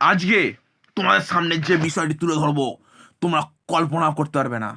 আজকে তোমাদের সামনে যে বিষয়টি তুলে ধরবো তোমরা কল্পনা করতে পারবে না।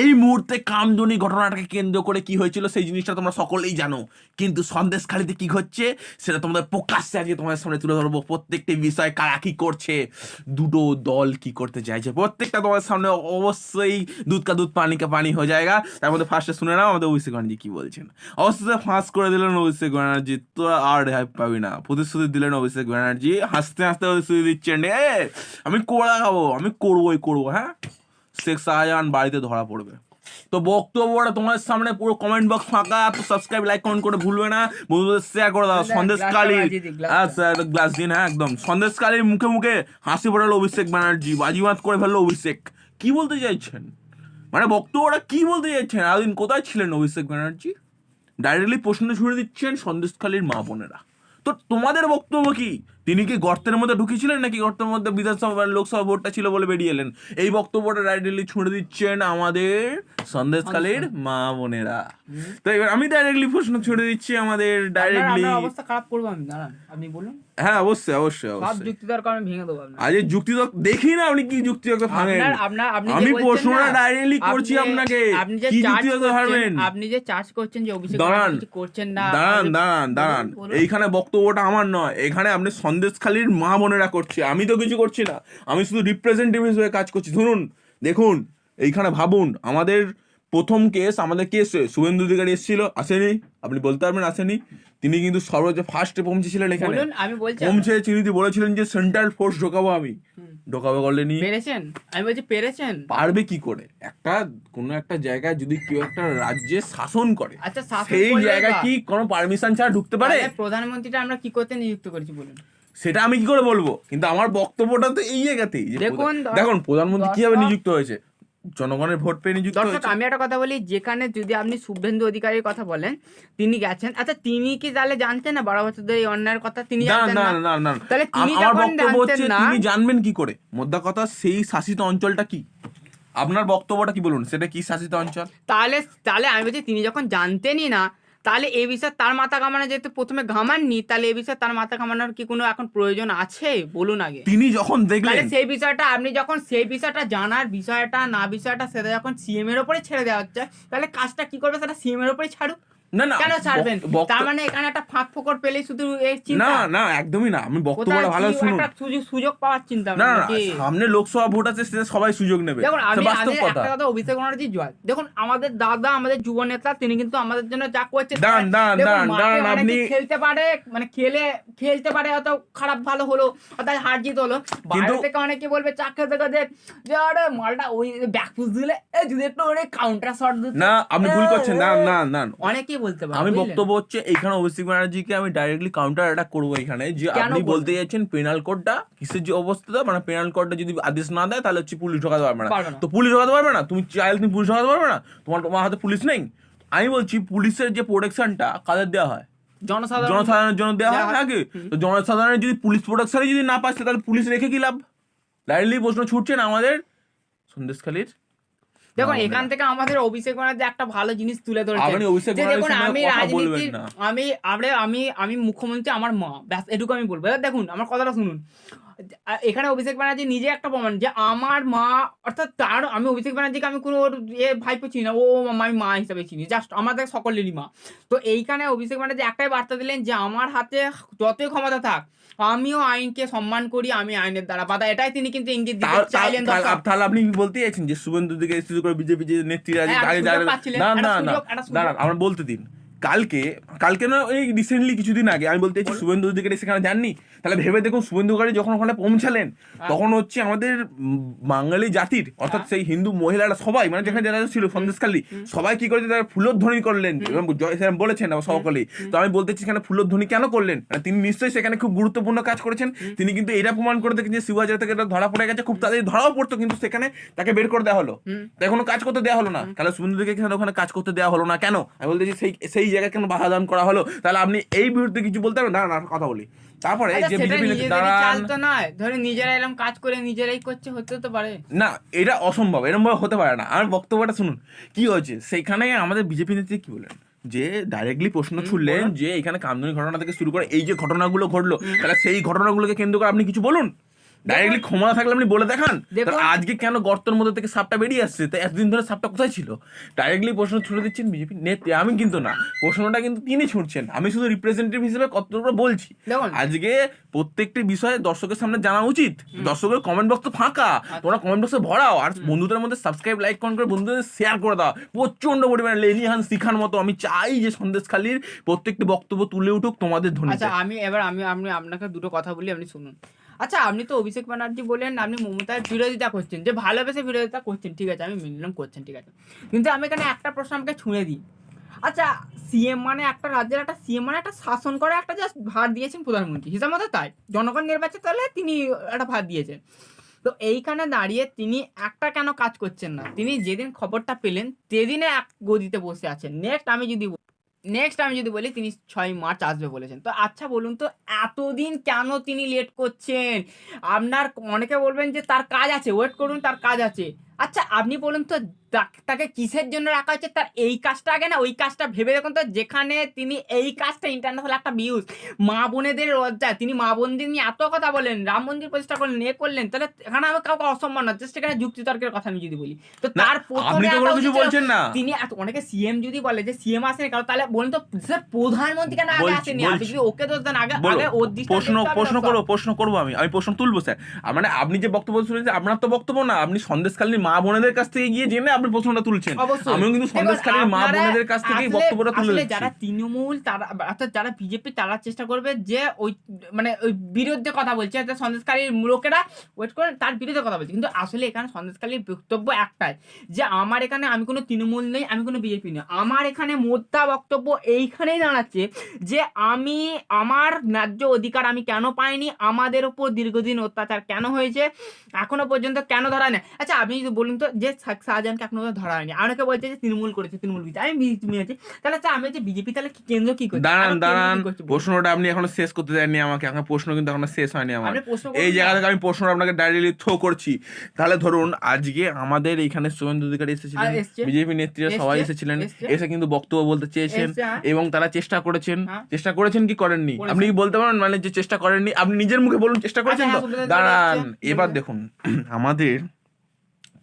এই মুহূর্তে কামদুনি ঘটনাটাকে কেন্দ্র করে কি হয়েছিল সেই জিনিসটা তোমরা সকলেই জানো। কিন্তু সন্দেশখালিতে কি হচ্ছে সেটা তোমাদের প্রকাশ্যে আজকে তোমাদের সামনে তুলে ধরবো। প্রত্যেকটি বিষয় কারা কি করছে, দুটো দল কি করতে চাইছে। প্রত্যেকটা তোমাদের সামনে অবশ্যই দুধ কা দুধ পানি কা পানি হয়ে যায়গা। তার মধ্যে ফার্স্টে শুনে নাও, আমাদের অভিষেক ব্যানার্জি কি বলছেন। অবশ্যই ফাঁস করে দিলেন অভিষেক ব্যানার্জি, তো আর রেহাই পাবি না। প্রতিশ্রুতি দিলেন অভিষেক ব্যানার্জি। হাসতে হাসতে প্রতিশ্রুতি দিচ্ছেন আমি কোড়া খাব, আমি করবোই, করব হ্যাঁ? শেখ শাহজাহান বাড়িতে ধরা পড়বে। তো বক্তব্যটা তোমার সামনে পুরো কমেন্ট বক্স ফাঁকা তো সাবস্ক্রাইব লাইক কমেন্ট করে ভুলবে না। বন্ধুদের শেয়ার করে দাও। সন্দেশ কালী বাজিয়ে দিই, গ্লাসটা। আচ্ছা গ্লাস দিন হ্যাঁ একদম। সন্দেশ কালীর মুখে মুখে হাসি ফোটালো অভিষেক ব্যানার্জি বাজিমাত করে ফেলল অভিষেক। কি বলতে চাইছেন? মানে বক্তব্যটা কি বলতে চাইছেন? এতদিন কোথায় ছিলেন অভিষেক ব্যানার্জি? ডাইরেক্টলি প্রশ্ন ছুড়ে দিচ্ছেন সন্দেশখালীর মা বোনেরা। তো তোমাদের বক্তব্য কি? তিনি কি গর্তের মধ্যে ঢুকেছিলেন নাকি গর্তের মধ্যে বিধানসভা লোকসভা ভোটটা ছিল বলে বেরিয়ে এলেন? এই বক্তব্যটা ডাইরেক্টলি ছুড়ে দিচ্ছেন আমাদের সন্দেশখালীর মা বোনেরা। তো এবার আমি ডাইরেক্টলি প্রশ্ন ছুড়ে দিচ্ছি আমাদের ডাইরেক্টলি অবস্থা খারাপ করব আমি দাঁড়ান আপনি বলুন। হ্যাঁ অবশ্যই অবশ্যই যুক্তি দরকার আমি ভেঙে দেবো আপনার আজ যুক্তি দেখি না আপনি কি যুক্তি ভাঙেন। আপনার আপনার আপনি আমি প্রশ্নটা ডাইরেক্টলি করছি আপনাকে। আপনি যে যুক্তি করছেন হারবেন আপনি যে চার্জ করছেন যে অভিষেক। করছেন না দাঁড়ান দাঁড়ান দাঁড়ান। এইখানে বক্তব্যটা আমার নয় এখানে আপনি সন্দেশখালীর মা বোনেরা করছে। আমি তো কিছু করছি না। আমি শুধু রিপ্রেজেন্টেটিভ হিসেবে কাজ করছি। শুনুন দেখুন এইখানে ভাবুন আমাদের প্রথম কেস আমাদের কেস শুভেন্দু অধিকারী এসেছিল আসেনি। আপনি বলতে পারবেন আসেনি। তিনি কিন্তু সর্বোচ্চ ফার্স্টে পৌঁছেছিলেন এখানে। আমি বলছি পৌঁছে চিনিতি বলেছিলেন যে সেন্ট্রাল ফোর্স ঢোকাবো আমি। ঢোকাবো করলেনি পেরেছেন? আমি বলছি পেরেছেন? পারবে কি করে? একটা কোন একটা জায়গায় যদি কেউ একটা রাজ্যে শাসন করে আচ্ছা সেই জায়গায় কি কোনো পারমিশন ছাড়া ঢুকতে পারে? প্রধানমন্ত্রীটা আমরা কি করতে নিযুক্ত করেছি বলুন। সেটা আমি কি করে বলব? কিন্তু আমার বক্তব্যটা তো এই জায়গাতেই দেখুন, দেখুন প্রধানমন্ত্রী কীভাবে নিযুক্ত হয়েছে? জনগণের ভোট পেয়ে নিযুক্ত দর্শক আমি একটা কথা বলি যেখানে যদি আপনি শুভেন্দু অধিকারীর কথা বলেন তিনি গেছেন। আচ্ছা তিনি কি তাহলে জানতেন না? বারো বছর ধরে এই অন্যায়ের কথা তিনি জানতেন না না? না না তাহলে তিনি যখন জানতেন না তিনি জানবেন কি করে? মোদ্দা কথা সেই শাসিত অঞ্চলটা কি? আপনার বক্তব্যটা কি বলুন? সেটা কি শাসিত অঞ্চল? তাহলে তাহলে আমি বলছি তিনি যখন জানতেনই না তাহলে এ বিষয়ে তার মাথা ঘামানো যেহেতু প্রথমে ঘামাননি তাহলে এ বিষয়ে তার মাথা ঘামানোর কি কোনো এখন প্রয়োজন আছে? বলুন আগে। তিনি যখন দেখলেন সেই বিষয়টা আপনি যখন সেই বিষয়টা জানার বিষয়টা না বিষয়টা সেটা যখন সিএম এর উপরে ছেড়ে দেওয়া হচ্ছে তাহলে কাজটা কি করবে? সেটা সিএম এর উপরে ছাড়ুক। না না কেন ছাড়বেন? তার মানে এখানে একটা ফাঁক ফোকর পেলেই শুধু এই চিন্তা। না একদমই না। আমি বক্তব্যটা ভালো শুনুন। সুযোগ সুযোগ পাওয়ার চিন্তা না না সামনে লোকসভা ভোট আছে সেটা সবাই সুযোগ নেবে। দেখুন আমি বাস্তব একটা কথা অভিষেক ব্যানার্জি জয়। দেখুন আমাদের দাদা আমাদের যুব নেতা তিনি কিন্তু আমাদের জন্য যা করছে অনেকে আপনি- খেলতে পারে মানে খেলে খেলতে পারে হয়তো খারাপ ভালো হলো অর্থাৎ হার জিত হলো। বাইরে থেকে অনেকে বলবে চাকরি থেকে যে আরে মালটা ওই ব্যাকপুস দিলে যদি একটু অনেক কাউন্টার শট দিতে না আপনি ভুল করছেন। না না না অনেকেই বলতে পারে আমি বক্তব্য হচ্ছে এখানে অভিষেক ব্যানার্জিকে আমি ডাইরেক্টলি কাউন্টার অ্যাটাক করব এখানে। যে আপনি বলতে পেনাল কোডটা কিসের যে অবস্থা মানে পেনাল কোডটা যদি আদেশ না দেয় তাহলে হচ্ছে পুলিশ ঢোকাতে পারবে না। তো পুলিশ ঢোকাতে পারবে না? তুমি চাইলে তুমি পুলিশ ঢোকাতে পারবে না? তোমার তোমার হাতে পুলিশ নেই? আমি বলছি পুলিশের যে প্রোটেকশনটা কাদের দেওয়া হয়? জনসাধারণ জনসাধারণের জন্য দেওয়া হয় নাকি? তো জনসাধারণের যদি পুলিশ প্রোটেকশনই যদি না পাচ্ছে তাহলে পুলিশ রেখে কি লাভ? ডাইরেক্টলি প্রশ্ন ছুটছেন আমাদের। সন্দেশখালীর দেখুন এখান থেকে আমাদের অভিষেক ব্যানার্জি একটা ভালো জিনিস তুলে ধরেছে আপনি অভিষেক দেখুন আমি রাজনীতি আমি আমি আমি মুখ্যমন্ত্রী আমার মা। ব্যাস এটুকু আমি বলব। এবার দেখুন আমার কথাটা শুনুন। এখানে অভিষেক ব্যানার্জি নিজে একটা প্রমাণ যে আমার মা অর্থাৎ তার আমি অভিষেক ব্যানার্জিকে আমি কোনো ওর এ ভাইপো চিনি না ও আমি মা হিসাবে চিনি জাস্ট আমাদের সকলেরই মা। তো এইখানে অভিষেক ব্যানার্জি একটাই বার্তা দিলেন যে আমার হাতে যতই ক্ষমতা থাক আমিও আইনকে সম্মান করি আমি আইনের দ্বারা বাধা এটাই তিনি কিন্তু ইঙ্গিত চাইলেন তাহলে- আপনি বলতে চাইছেন যে শুভেন্দু দিকে শুরু করে বিজেপি যে নেত্রীরা হ্যাঁ, না না না আমার বলতে দিন। কালকে কালকে না এই রিসেন্টলি কিছুদিন আগে আমি বলতে চাইছি শুভেন্দু অধিকারী সেখানে যাননি তাহলে ভেবে দেখুন শুভেন্দু অধিকারী যখন ওখানে পৌঁছালেন হ্যাঁ। তখন হচ্ছে আমাদের বাঙালি জাতির অর্থাৎ সেই হিন্দু মহিলারা সবাই মানে যেখানে যারা ছিল সন্দেশখালী সবাই কি করেছে তারা ফুলোধ্বনি করলেন এবং জয় শ্রীরাম বলেছেন আমার সকলেই। তো আমি বলতে চাই সেখানে ফুলোধ্বনি কেন করলেন? মানে তিনি নিশ্চয়ই সেখানে খুব গুরুত্বপূর্ণ কাজ করেছেন। তিনি কিন্তু এটা প্রমাণ করে দেখেন যে শিবহাজার থেকে এটা ধরা পড়ে গেছে খুব তাড়াতাড়ি ধরাও পড়তো কিন্তু সেখানে তাকে বের করে দেওয়া হলো। তাই কোনো কাজ করতে দেওয়া হলো না। তাহলে শুভেন্দুকে কেন ওখানে কাজ করতে দেওয়া হলো না কেন? আমি বলতে চাই সেই সেই জায়গায় কেন বাধা দান করা হলো? তাহলে আপনি এই বিরুদ্ধে কিছু বলতে পারবেন? না না কথা বলি। তারপরে আচ্ছা, যে বিজেপি তো নয়। ধরে নিজেরা এরকম কাজ করে নিজেরাই করছে হতে তো পারে। না এটা অসম্ভব এরকম ভাবে হতে পারে না। আমার বক্তব্যটা শুনুন কি হয়েছে? সেইখানে আমাদের বিজেপি নেত্রী কি বলেন যে ডাইরেক্টলি প্রশ্ন ছুড়লেন যে এখানে কামদুনি ঘটনা থেকে শুরু করে এই যে ঘটনাগুলো ঘটলো তাহলে সেই ঘটনাগুলোকে কেন্দ্র করে আপনি কিছু বলুন। ডাইরেক্টলি ক্ষমতা থাকলে আপনি বলে দেখান। আজকে কেন গর্তের মধ্যে থেকে সাপটা বেরিয়ে আসছে? তাই এতদিন ধরে সাপটা কোথায় ছিল? ডাইরেক্টলি প্রশ্ন ছুড়ে দিচ্ছেন বিজেপি নেত্রী। আমি কিন্তু না। প্রশ্নটা কিন্তু তিনি ছুটছেন আমি শুধু রিপ্রেজেন্টেটিভ হিসেবে কতটা বলছি। আজকে প্রত্যেকটি বিষয়ে দর্শকের সামনে জানা উচিত। দর্শকের কমেন্ট বক্স তো ফাঁকা। তোমরা কমেন্ট বক্সে ভরাও। আর বন্ধুদের মধ্যে সাবস্ক্রাইব লাইক কমেন্ট করে বন্ধুদের শেয়ার করে দাও। প্রচণ্ড পরিমাণে লেনিহান শিখার মতো আমি চাই যে সন্দেশখালির প্রত্যেকটি বক্তব্য তুলে উঠুক। তোমাদের ধ্বনিতে আচ্ছা আমি এবার আমি আমি আপনাকে দুটো কথা বলি আপনি শুনুন। আচ্ছা আপনি তো অভিষেক ব্যানার্জি বলেন আপনি মমতার বিরোধিতা করছেন, যে ভালোবেসে বিরোধিতা করছেন, ঠিক আছে, আমি মেনে নিলাম করছেন, ঠিক আছে। কিন্তু আমি এখানে একটা প্রশ্ন আমাকে ছুঁড়ে দিই। আচ্ছা সিএম মানে একটা রাজ্যের একটা সিএম মানে একটা শাসন করে একটা জাস্ট ভার দিয়েছেন প্রধানমন্ত্রী, হিসাব মতো তাই। জনগণ নির্বাচিত হলে তিনি একটা ভার দিয়েছেন। তো এইখানে দাঁড়িয়ে তিনি একটা কেন কাজ করছেন না? তিনি যেদিন খবরটা পেলেন, সেদিনে এক গদিতে বসে আছেন। নেক্সট আমি যদি নেক্সট আমি যদি বলি, তিনি ছয় মার্চ আসবে বলেছেন। তো আচ্ছা বলুন তো, এতদিন কেন তিনি লেট করছেন? আপনার অনেকে বলবেন যে, তার কাজ আছে ওয়েট করুন, তার কাজ আছে। আচ্ছা আপনি বলুন তো তাকে কিসের জন্য রাখা হচ্ছে তার এই কাজটা আগে না ওই কাজটা ভেবে দেখুন তো যেখানে তিনি এই কাজটা ইন্টারন্যাশনাল একটা ভিউজ মা বোনেদের লজ্জা। তিনি মা বোনদের নিয়ে এত কথা বলেন রাম মন্দির প্রতিষ্ঠা করলেন এ করলেন তাহলে এখানে আমি কাউকে অসম্মান না জাস্ট এখানে যুক্তিতর্কের কথা আমি যদি বলি। তো তার কিছু বলছেন না। তিনি অনেকে সিএম যদি বলে যে সিএম আসেনি কারণ তাহলে বলুন তো স্যার প্রধানমন্ত্রী কেন আগে আসেনি? আপনি যদি ওকে দোষ দেন আগে আগে ওর প্রশ্ন প্রশ্ন করব প্রশ্ন করব আমি আমি প্রশ্ন তুলবো স্যার মানে আপনি যে বক্তব্য শুনেছেন আপনার তো বক্তব্য না আপনি সন্দেশকালীন মা বোনেদের কাছ থেকে গিয়ে জেনে আপনি প্রশ্নটা তুলছেন। অবশ্যই। আমিও কিন্তু দেখুন, সন্দেশকালীন মা বোনেদের কাছ থেকেই বক্তব্যটা তুলে আসলে দিচ্ছি। যারা তৃণমূল তারা অর্থাৎ যারা বিজেপি তারা চেষ্টা করবে যে ওই মানে ওই বিরুদ্ধে কথা বলছে। অর্থাৎ সন্দেশকারীর লোকেরা ওয়েট করে তার বিরুদ্ধে কথা বলছে। কিন্তু আসলে এখানে সন্দেশকারীর বক্তব্য একটাই যে আমার এখানে আমি কোনো তৃণমূল নেই আমি কোনো বিজেপি নেই। আমার এখানে মোদ্দা বক্তব্য এইখানেই দাঁড়াচ্ছে যে আমি আমার ন্যায্য অধিকার আমি কেন পাইনি? আমাদের উপর দীর্ঘদিন অত্যাচার কেন হয়েছে? এখনও পর্যন্ত কেন ধরা নেই? আচ্ছা আপনি যদি বলুন তো যে শাহ- শাহজাহানকে এখনও ধরা হয়নি। অনেকে বলছে যে তৃণমূল করেছে তৃণমূল বিজেপি। আমি বিজেপি আছি। তাহলে আচ্ছা আমি যে বিজেপি তাহলে কি কেন্দ্র কি করছে? দাঁড়ান দাঁড়ান। প্রশ্নটা আপনি এখনও শেষ করতে দেননি আমাকে। এখন প্রশ্ন কিন্তু এখনও শেষ হয়নি আমার। এই জায়গা থেকে আমি প্রশ্নটা আপনাকে ডাইরেক্টলি থ্রো করছি। তাহলে ধরুন আজকে আমাদের এখানে শুভেন্দু অধিকারী এসেছিলেন বিজেপি নেত্রীরা সবাই এসেছিলেন। এসে কিন্তু বক্তব্য বলতে চেয়েছেন হ্যাঁ। এবং তারা চেষ্টা করেছেন। হ্যাঁ। চেষ্টা করেছেন কি করেননি? আপনি কি বলতে পারেন মানে যে চেষ্টা করেননি? আপনি নিজের মুখে বলুন চেষ্টা করেছেন আচ্ছা, তো? হ্যাঁ, সুবিধা দাঁড়ান। হচ্ছে।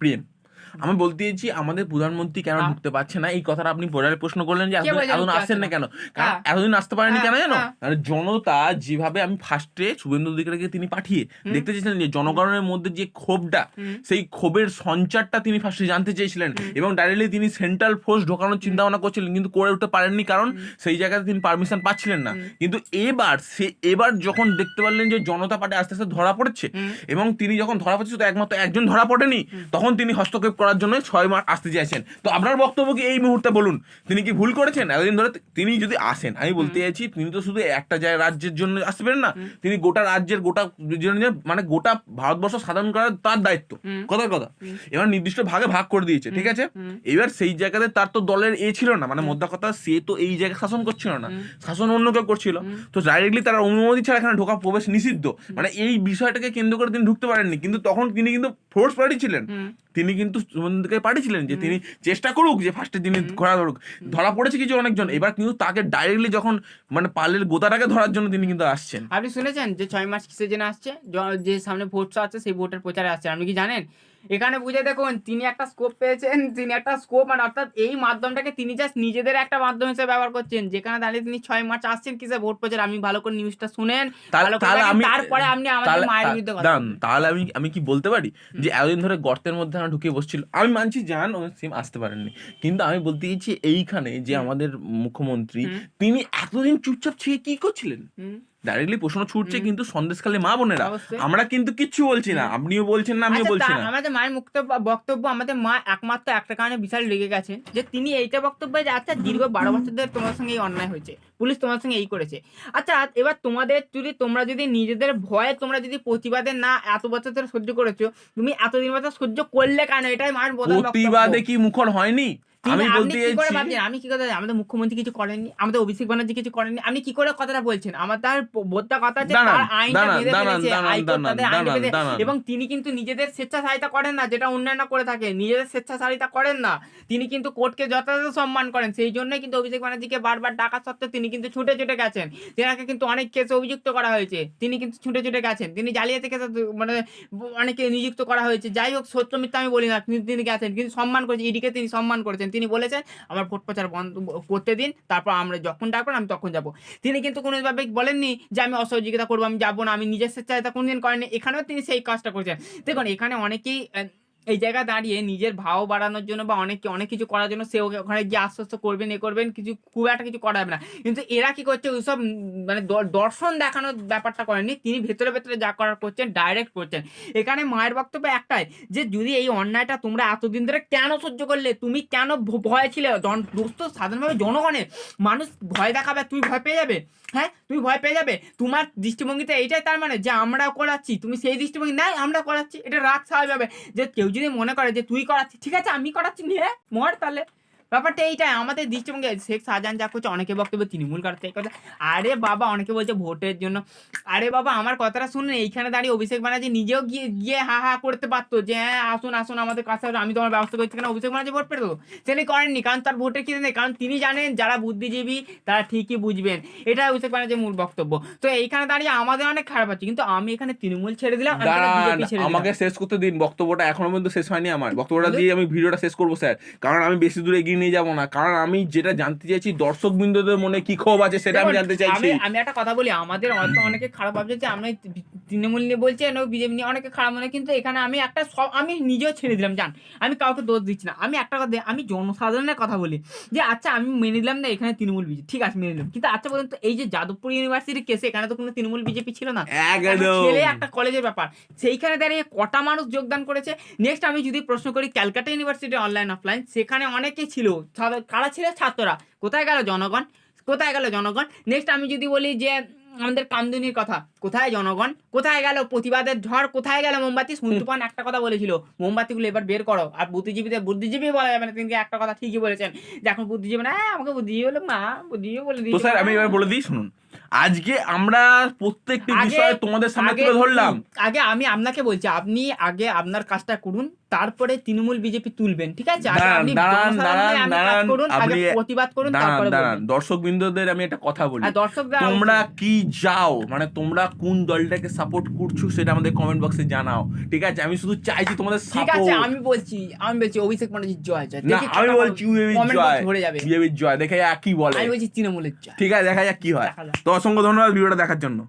এবার সুবিধা। দেখুন আমাদের প্রিয়েম আমি বলতে চাইছি আমাদের প্রধানমন্ত্রী কেন। ঢুকতে পারছে না? এই কথাটা আপনি পরের প্রশ্ন করলেন যে এতদিন আসছেন না কেন? কারণ হ্যাঁ। এতদিন আসতে পারেনি কেন হ্যাঁ, জানো? হ্যাঁ। জনতা যেভাবে আমি ফার্স্টে শুভেন্দু অধিকারীকে তিনি পাঠিয়ে দেখতে চেয়েছিলেন যে জনগণের মধ্যে যে ক্ষোভটা সেই ক্ষোভের সঞ্চারটা তিনি ফার্স্টে জানতে চেয়েছিলেন এবং ডাইরেক্টলি তিনি সেন্ট্রাল ফোর্স ঢোকানোর চিন্তা ভাবনা করছিলেন কিন্তু করে উঠতে পারেননি কারণ সেই জায়গাতে তিনি পারমিশন পাচ্ছিলেন না। কিন্তু এবার সে এবার যখন দেখতে পারলেন যে জনতা পার্টি আস্তে আস্তে ধরা পড়েছে এবং তিনি যখন ধরা পড়ছে তো একমাত্র একজন ধরা পড়েনি তখন তিনি হস্তক্ষেপ করার জন্য ছয় মাস আসতে চাইছেন। তো আপনার বক্তব্য কি এই মুহূর্তে বলুন? তিনি কি ভুল করেছেন? এতদিন ধরে তিনি যদি আসেন আমি বলতে চাইছি তিনি তো শুধু একটা জায়গায় রাজ্যের জন্য আসবেন না তিনি গোটা রাজ্যের গোটা জন্য মানে গোটা ভারতবর্ষ সাধারণ করার তার দায়িত্ব। কথার কথা। এবার নির্দিষ্ট ভাগে ভাগ করে দিয়েছে ঠিক আছে? এবার সেই জায়গাতে তার তো দলের এ ছিল না মানে মোদ্দা কথা সে তো এই জায়গায় শাসন করছিল না। শাসন অন্য কেউ করছিল। তো ডাইরেক্টলি তার অনুমতি ছাড়া এখানে ঢোকা প্রবেশ নিষিদ্ধ। মানে এই বিষয়টাকে কেন্দ্র করে তিনি ঢুকতে পারেননি। কিন্তু তখন তিনি কিন্তু ফোর্স পার্টি ছিলেন। তিনি কিন্তু সুমনকে পাঠিয়েছিলেন যে তিনি চেষ্টা করুক যে ফার্স্টে তিনি ধরা ধরুক। ধরা পড়েছে কিছু অনেকজন। এবার কিন্তু তাকে ডাইরেক্টলি যখন মানে পালের গোতাটাকে ধরার জন্য তিনি কিন্তু আসছেন। আপনি শুনেছেন যে ছয় মাস কিসের জন্য আসছে? যে সামনে ভোট আছে সেই ভোটের প্রচারে আসছে আপনি কি জানেন? এখানে বুঝে দেখুন তিনি একটা স্কোপ পেয়েছেন তিনি একটা স্কোপ মানে অর্থাৎ এই মাধ্যমটাকে তিনি জাস্ট নিজেদের একটা মাধ্যম হিসেবে ব্যবহার করছেন যেখানে দাঁড়িয়ে তিনি ছয় মার্চ আসছেন কিসে ভোট প্রচার আমি ভালো করে নিউজটা শুনেন তারপরে আপনি আমাদের মায়ের বিরুদ্ধে তাহলে আমি আমি কি বলতে পারি? যে এতদিন ধরে গর্তের মধ্যে আমার ঢুকে বসছিল। আমি মানছি যান ও সিম আসতে পারেননি। কিন্তু আমি বলতে চাইছি এইখানে যে আমাদের মুখ্যমন্ত্রী তিনি এতদিন চুপচাপ ছেয়ে কি করছিলেন? ডাইরেক্টলি প্রশ্ন ছুটছে কিন্তু মা বোনেরা। আমরা কিন্তু কিচ্ছু বলছি না। আপনিও বলছেন না আমিও আচ্ছা, বলছি না। আমাদের মায়ের বক্তব্য বক্তব্য আমাদের মা একমাত্র একটা কারণে বিশাল রেগে গেছেন যে তিনি এইটা বক্তব্য যে আচ্ছা দীর্ঘ বারো বছর ধরে তোমার সঙ্গে এই অন্যায় হয়েছে। পুলিশ তোমার সঙ্গে এই করেছে। আচ্ছা এবার তোমাদের যদি তোমরা যদি নিজেদের ভয়ে তোমরা যদি প্রতিবাদে না এত বছর ধরে সহ্য করেছ তুমি এতদিন বছর সহ্য করলে কেন? এটাই মায়ের প্রধান প্রতিবাদে কি মুখর হয়নি? আমি বলতে চাইছি- আমি কি কথা আমাদের মুখ্যমন্ত্রী কিছু করেননি আমাদের অভিষেক ব্যানার্জি কিছু করেননি আপনি কি করে কথাটা বলছেন? আমার তার বোধটা কথা আছে তার আইনটা বেঁধে ফেলেছে হাইকোর্ট তাদের দাঁড়ান, বেঁধে এবং তিনি কিন্তু নিজেদের স্বেচ্ছাচারিতা করেন না যেটা অন্যান্য করে থাকে নিজেদের স্বেচ্ছাচারিতা করেন না। তিনি কিন্তু কোর্টকে যথাযথ সম্মান করেন সেই জন্যই কিন্তু অভিষেক ব্যানার্জিকে বারবার ডাকা সত্ত্বেও তিনি কিন্তু ছুটে ছুটে গেছেন। তেনাকে কিন্তু অনেক কেসে অভিযুক্ত করা হয়েছে তিনি কিন্তু ছুটে ছুটে গেছেন। তিনি জালিয়াতি কেসে মানে অনেকে নিযুক্ত করা হয়েছে। যাই হোক সত্য মিথ্যা আমি বলি না কিন্তু তিনি গেছেন কিন্তু সম্মান করেছেন ইডিকে তিনি সম্মান করেছেন। তিনি বলেছেন আমার ভোট প্রচার বন্ধ, করতে দিন, তারপর আমরা যখন ডাকবেন আমি তখন যাব। তিনি কিন্তু কোনোভাবে বলেননি যে, আমি অসহযোগিতা করব, আমি যাব না, আমি নিজের স্বেচ্ছায়তা কোনোদিন করেননি। এখানেও তিনি সেই কাজটা করেছেন। দেখুন, এখানে অনেকেই এই জায়গায় দাঁড়িয়ে নিজের ভাও বাড়ানোর জন্য বা অনেক অনেক কিছু করার জন্য সে ওখানে গিয়ে আশ্বস্ত করবেন এ করবেন কিছু খুব একটা কিছু করা যাবে না। কিন্তু এরা কি করছে ওইসব উম, মানে দর্শন দেখানোর ব্যাপারটা করেননি তিনি ভেতরে ভেতরে যা করার করছেন ডাইরেক্ট করছেন। এখানে মায়ের বক্তব্য একটাই যে যদি এই অন্যায়টা তোমরা এতদিন ধরে কেন সহ্য করলে তুমি কেন ভয় ছিলে? দোস্ত সাধারণভাবে জনগণের মানুষ ভয় দেখাবে তুমি ভয় পেয়ে যাবে। হ্যাঁ? তুমি ভয় পেয়ে যাবে। তোমার দৃষ্টিভঙ্গিতে এইটাই তার মানে যে আমরা করাচ্ছি তুমি সেই দৃষ্টিভঙ্গি নাই আমরা করাচ্ছি। এটা রাগ স্বাভাবিক হবে যে কেউ যদি মনে করে যে তুই করাচ্ছিস ঠিক আছে আমি করাচ্ছি নিয়ে মর তাহলে। ব্যাপারটা এইটাই আমাদের দৃষ্টিভঙ্গি শেখ শাহজাহান যা করছে অনেকে বক্তব্য তৃণমূল করতে কথা। আরে বাবা অনেকে বলছে ভোটের জন্য। আরে বাবা আমার কথাটা শুনুন এইখানে দাঁড়িয়ে অভিষেক ব্যানার্জি নিজেও গিয়ে গিয়ে হা হা করতে পারতো যে হ্যাঁ আসুন আসুন আমাদের কাছে আমি তোমার ব্যবস্থা করছি কেন? অভিষেক ব্যানার্জি ভোট পেতো তিনি করেননি কারণ তার ভোটের কি নেই? কারণ তিনি জানেন যারা বুদ্ধিজীবী তারা ঠিকই বুঝবেন। এটা অভিষেক ব্যানার্জির মূল বক্তব্য। তো এইখানে দাঁড়িয়ে আমাদের অনেক খারাপ আছে কিন্তু আমি এখানে তৃণমূল ছেড়ে দিলাম। আমাকে শেষ করতে দিন। বক্তব্যটা এখনও পর্যন্ত শেষ হয়নি আমার। বক্তব্যটা দিয়ে আমি ভিডিওটা শেষ করব স্যার। কারণ আমি বেশি দূরে এগিয়ে নিয়ে যাব না। কারণ আমি যেটা জানতে চাইছি দর্শক বিন্দুদের মনে কি ক্ষোভ আছে সেটা আমি জানতে চাইছি। আমি একটা কথা বলি আমাদের হয়তো অনেকে খারাপ ভাবছে যে আমরা তৃণমূল নিয়ে বলছি বিজেপি নিয়ে অনেকে খারাপ মনে কিন্তু এখানে আমি একটা সব আমি নিজেও ছেড়ে দিলাম জান। আমি কাউকে দোষ দিচ্ছি না। আমি একটা কথা আমি জনসাধারণের কথা বলি যে আচ্ছা আমি মেনে নিলাম না এখানে তৃণমূল বিজেপি ঠিক আছে মেনে নিলাম। কিন্তু আচ্ছা বলুন তো এই যে যাদবপুর ইউনিভার্সিটির কেসে এখানে তো কোনো তৃণমূল বিজেপি ছিল না। ছেলে একটা কলেজের ব্যাপার। সেইখানে দাঁড়িয়ে কটা মানুষ যোগদান করেছে? নেক্সট আমি যদি প্রশ্ন করি ক্যালকাটা ইউনিভার্সিটি অনলাইন অফলাইন সেখানে অনেকেই ছিল। ছাত্র- কারা ছিল? ছাত্ররা। কোথায় গেল জনগণ? কোথায় গেল জনগণ? নেক্সট আমি যদি বলি যে আমাদের কামদুনির কথা কোথায় জনগণ? কোথায় গেল প্রতিবাদের ঝড়? কোথায় গেল মোমবাতি? সুন্দরপান একটা কথা বলেছিল মোমবাতিগুলো এবার বের করো। আর বুদ্ধিজীবীদের বুদ্ধিজীবী বলা যাবে না তিনি একটা কথা ঠিকই বলেছেন। যে এখন বুদ্ধিজীবী না "হ্যাঁ, আমাকে বুদ্ধিজীবী বলে মা বুদ্ধিজীবী বলে দিয়েছে স্যার আমি এবার বলে দিই শুনুন। আজকে আমরা প্রত্যেকটি বিষয় তোমাদের সামনে তুলে ধরলাম। আগে আমি আপনাকে বলছি আপনি আগে আপনার কাজটা করুন তারপরে তৃণমূল বিজেপি তুলবেন ঠিক আছে? আপনি প্রতিবাদ করুন দাঁড়ান তারপরে দর্শক বিন্দুদের আমি একটা কথা বলি। তোমরা কি যাও? মানে তোমরা কোন দলটাকে সাপোর্ট করছ সেটা আমাদের কমেন্ট বক্সে জানাও ঠিক আছে? আমি শুধু চাইছি তোমাদের ঠিক আছে আমি বলছি আমি বলছি অভিষেক ব্যানার্জির জয় জয়। আমি বলছি জয় দেখে যাক কি বলে। আমি বলছি তৃণমূলের জয়। ঠিক আছে দেখা যাক কি হয়। তো অসংখ্য ধন্যবাদ ভিডিওটা দেখার জন্য।